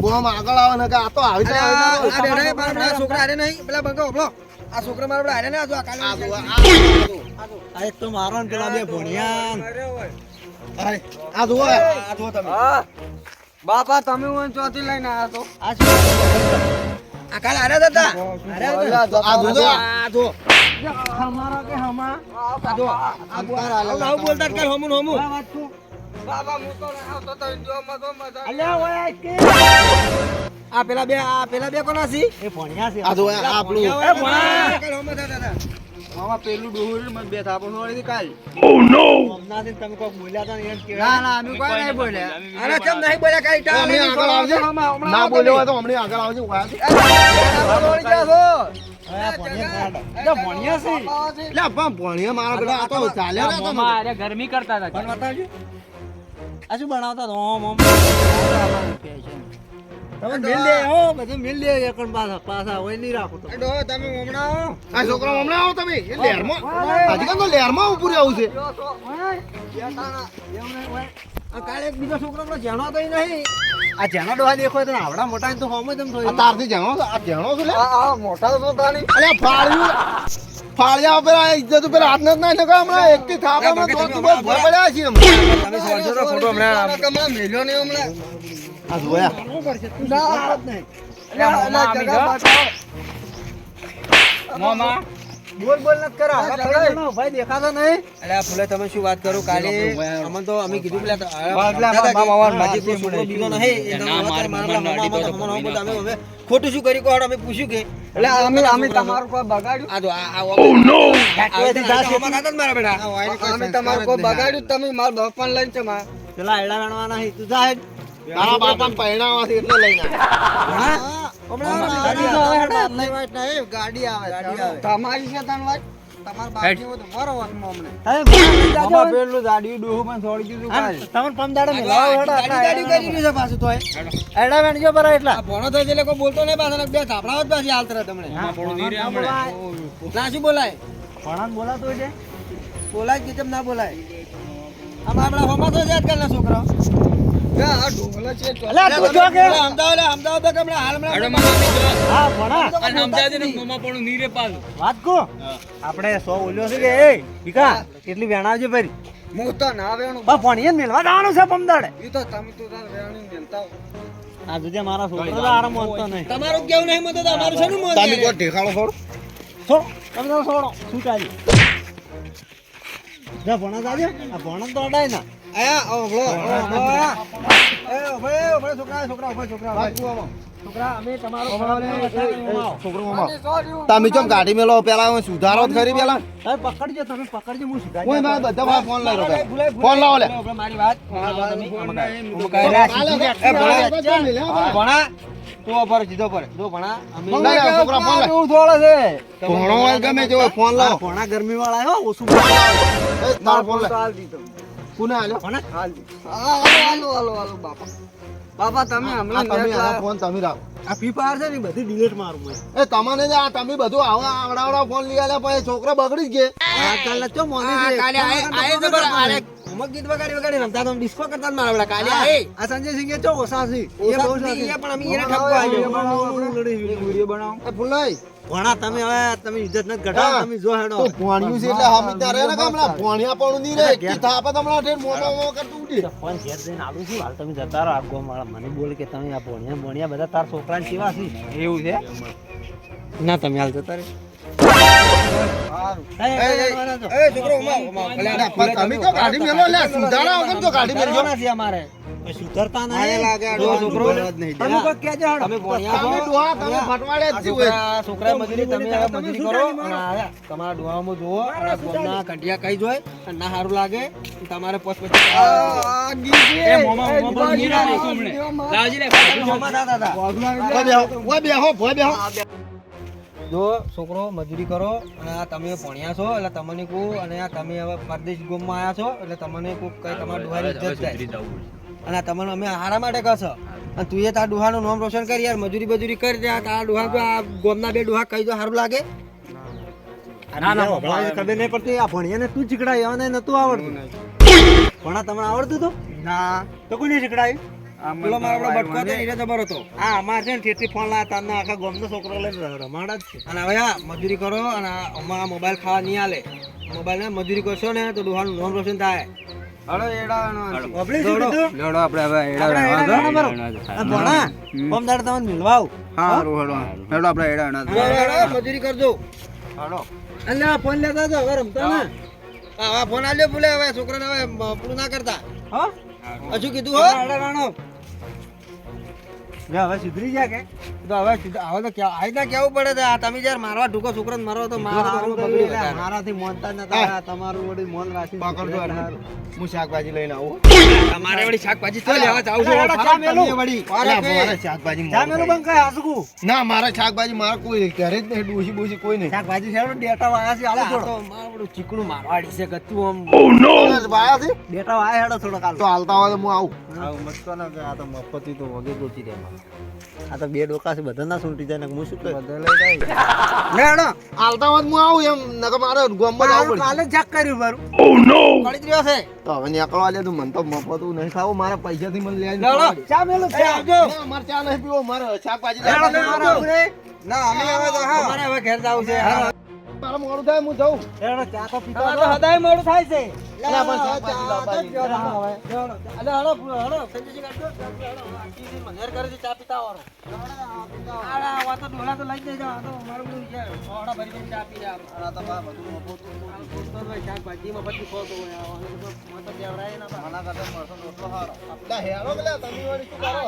ગોમ આગળ આવે ને કે આ તો આવી જાય આ આ છોકરા હારે નહીં. પેલા બંગો ઓપલો આ છોકરા મારા પેલા હારે નહીં, આ જો આ કાલે આ જુઓ, આ એક તો મારો ને પેલા બે ભણ્યા. આ આ જુઓ આ જો તમે. બાપા તમે હું ચોથી લઈને આયા તો. આ આ કાલે હારે દાદા હતા. આ જુઓ આ જો હમારા કે હમા? આ જો આ બોલતા કર હમું હમું. વાત શું? બાબા હું તો આવતો તો જો મજો મજા અલ્યા ઓય કે? આ પેલા બે આ પેલા બે કોના છે? એ ભણ્યા છે. આ જુઓ આપણું. એ ભણા. કાલે હમું થતા મામા પેલું ડોહુરી મત બે થાપો છોડી કાલ. હમણાંથી તમે કોઈક બોલ્યા હતા ને કે ના ના અમે કોઈ નહીં બોલ્યા. અરે કેમ નહીં બોલ્યા? કાઈ ટાળ હમણાં આગળ આવજે. હમણાં- હમણાં ના બોલ્યો તો હમણાં આગળ આવજે છો. હવે આ ભણ્યા. ભણ્યા છે. ભણીએ મારા બેટા આ તો ચાલ્યા ગરમી કરતા હતા. આ શું બનાવતા તો ઓમ ઓમ. તમે મિલ લે હો બધું મિલ લે એકણ પાછા પાછા હોય નહીં રાખો તો. એ તમે હમણાં આવો. આ છોકરા હમણાં આવો તમે. એ લહેરમાં આજકાલ તો લહેરમાં ઊભું રહેવું છે. આ કાલે એક બીજો છોકરો પેલો જેનો તો નહીં. આ જેનો ડોહા દેખો તો આવડા મોટા ને તો હોમે એમ તારથી જાણો આ જાણો છો લે? આ આ મોટા તો નહીં અલ્યા ફાળ્યું ફાળ્યા ઉપર ઇજ્જત ઉપર હાથ નથી નાખ્યો કે હમણાં એકથી થી ભગત દોસ્ત તમે બહુ ભય પડ્યા છીએ. તમે સોળસો નો ફોટો હમણાં હમણાં મેલ્યો નહીં હમણાં. આ જોયા શું કરશે તું ના. જ નહીં મોમાં બોલ બોલ ન કરો. ભાઈ દેખાતો નહીં. અરે આ ફૂલે તમે શું વાત કરો? કાલે અમે તો અમે કીધું પેલા બીજો નહીં. અમે ખોટું શું કર્યું કોડ અમે પૂછ્યું કે એટલે અમે અમે તમારું કોઈ બગાડ્યું. આ તો આ આ ઓ નો મારા બેટા. અમે તમારું કોઈ બગાડ્યું તમે મારા બપન લઈને છે પેલા એડા રણવાના હે તું જા હેડ. તારા બાપાને પરણાવવાથી એટલે લઈને તમારી છે તને વાત? તમારા બાપની હોય તો મારો વાતમાં અમને. મામા પેલું દાડી ડોહું પણ છોડી દીધું હા, તમને પમદાડે મિલાવો ગાડી ગાડી કરી દીધું છે પાછું તોય. એડા વેણજો બરા એટલા. આ ભણો થાય છે એટલે કોઈ બોલતો નહીં પાછળ બે જ પાછી હાલત તમને મોમાં પણ નહીં રે હમણાં. ના શું બોલાય? ભણાને બોલાતો હોય છે? બોલાય કે કેમ ના બોલાય? આપણા હોમાં તો આજકાલના છોકરાઓ. આ ઢોલા છે અલા, તું જો કે? અમદાવાદ અમદાવાદ તો હમણાં હાલ અરે હમણાં મોમાં બી જો. હા ભણા. અને સમજાય છે ને મોમાં પણ નહીં રે પાછું. વાત કો? આપણે સો બોલ્યો છે કે એ ભીખા કેટલી વેણાવજે ભાઈ? હું તો ના વેણું. બા ભણીએ ને જવાનું છે પમદાડે. ઈ તો તમે તો વેણી મેલતા આ જોજે મારા છોકરો આરામ હોતો નહીં. તમારું કેવું નહીં મતો અમારું છે નું તમે કોઈ ઠેકાણો છોડો? છોડો તમે તો છોડો. શું ચાલ્યું જા ભણા જાજે આ ભણા તો અડાય ના. આયા ઓભળો ઓભળો એ ઓભળો ઓભળો છોકરા છોકરા છોકરા ઓભળો. છોકરા અમે તમારો છોકરો મામા તમે ચમ ગાડી મેલો? પેલા સુધારો જ ખરી પેલા. પકડજો તમે પકડજો હું સીધા બધા ફોન લઈ રહ્યો ફોન લાવો લે. મારી વાત. તું ઉપર સીધો પર. જો ભણા અમે ફોન લઈ આવો, છોકરા ફોન લઈ. કેવું થોડો છે? ભણો ગમે તે ફોન લાવો. ભણા ગરમી વાળા હો ફોન લે. કોને આલ્યો? કોને? હાલ. દીધો હાલો હાલો બાપા. બાપા તમે હમણાં તમે આ ફોન તમે રાખો. આ ફી ફાયર છે ને બધી ડિલીટ મારું મેં એ તમને જ આ તમે બધું આવા આવડાવડા ફોન લઈ આલ્યા પછી છોકરા બગડી જ ગયા. કાલે ચો મોની આ છે. કાલે આયે- બરાબર. આરે ઘુમક ગીત વગાડી વગાડી રમતા તો ડિસ્કો કરતા જ મારા. કાલે. આ સંજય સિંહ ચો ઓસા છે એ બહુ એ પણ અમે એને ઠપકો આલ્યો. એ ફૂલાઈ ભણા તમે હવે તમે ઇજ્જત નથી ઘટાડો. તમે જો હેડો. તો ભણ્યું છે એટલે હમી તારે ને કે ભણ્યા પણ નહીં રે કીધા થાપે તમને ઠેર મોમો મોમો કરતું ઉડી. ફોન ઘેર જઈને આવું છું હાલ તમે જતા રહો આગો ગોમ મને બોલ કે તમે આ ભણ્યા ભણ્યા બધા તાર છોકરાને કેવા છે. એવું છે? ના તમે હાલ જતા રહે. સુધરતા છોકરો મજૂરી તમે કરો. તમારા ડોહામાં આ ગોમના કંઠિયા ખાઈ જોય ના સારું લાગે તમારે પોત પછી બેહો, બેહો. જો છોકરો મજૂરી કરો અને આ તમે ભણ્યા છો એટલે તમને કહું અને આ તમે હવે પરદેશ ગોમમાં આવ્યા છો એટલે તમને કહું કઈ તમારે ડોહાની ઇજ્જત થાય. અને આ તમને અમે હારા માટે કહશો અને તું એ તાર ડુહાનું નામ રોશન કરી યાર મજૂરી બજૂરી કરી દે આ તારા ડુહા તો આ ગોમના બે ડુહા કહી દો સારું લાગે? ના ના ખબર નહીં પડતી. આ ભણ્યાને તું ચીકડાય એને નતું આવડતું. ભણા તમને આવડતું તો? ના. તો કોઈ નહીં શીખડાયું પેલો મારો આપણો બટકો હતો એને જબર હતો આ અમારે છે ને ઠેઠી ફોન લાયા તારના આખા ગામનો છોકરો લઈને રમાડા જ છે. અને હવે આ મજૂરી કરો અને અમારા મોબાઈલ ખાવા નહીં આલે. મોબાઈલ ને મજૂરી કરશો ને તો ડોહાનું નામ રોશન થાય. હળો એડા ઓબળી શું કીધું? લેવડો આપણે હવે એડા આપણે વેણવા એડા દો. વેણવા દો. આ ભણા, ઓમ દાડે તમને મિલવા હા હારું, હેડો હેડો આપણે એડા મજૂરી કરજો. એટલે આ ફોન લેતા હતા હવે રમતા ને? ફોન આલ્યો ભૂલે હવે છોકરાને હવે પૂરું ના કરતા. હા? હજુ કીધું હો? રાણો. હવે સુધરી ગયા કે? તો હવે હવે તો ક્યાં આઈ ના કેવું પડે છે? આ તમે જ્યારે મારવા ઢૂકો છોકરાને મારો તો તો. મારાથી મોનતા નતા તમારું વળી મોન રાખી પકડજો હું શાકભાજી લઈને આવું. તમારે વળી શાકભાજી તો લેવા જાવ છો? વળી. શાકભાજી. ના મારે શાકભાજી મારે કોઈ ઘરે જ નહીં ડોસી બોસી કોઈ નહીં. શાકભાજી છે ડેટા વાયા છે હાલો થોડો. મારું બધું ચીકણું મારવાડી છે ગતું આમ. વાયા છે? ડેટા વાયા હેડો થોડો કાલ. તો હાલતા હોય તો હું આવું. આવું મત કરો આ તો મફતી તો વગે ગોતી દે આ તો બે ડોકા છે બધા ના સુંટી જાય હું શું કરું લે હેડો. હાલતા હોય તો હું આવું એમ નકર મારે ગામમાં આવું કાલે ચેક કર્યું મારું પડી જ રહ્યો છે તો હવે નીકળવા લે તું મને તો મફતું નહીં ખાવું મારા પૈસા થી મને લઈ લે હેડો. ચા મેલો એ આવજો. મારે ચા નહીં પીવો મારે શાકભાજી હેડો, હેડો, હેડો. ના અમે હવે તો હા મારે હવે ઘેર જાવું છે હા. મારે મોડું થાય હું જાઉં હેડો ચા તો પીતો હવે તો હદાય મોડું થાય છે અલા, પણ શાકભાજી લાવવાની. અલે હળો, હળો, સંજયજી કાઢજો. હળો, આ આખી મનેર કરે છે ચા પીતા વાળો. આડા, આ વાતો ડોલા તો લઈ જજો તો મારું બધું છે. ઓડા ભરી ભરીને ચા પી જા આ તો બા બધું મફત. તો ભાઈ જ ભાજી શાકભાજી મફતથી ખોતો હોય. આ મફત દેવરાય ના હારો લા, હેરો કે લા, તમે વળી શું કરો?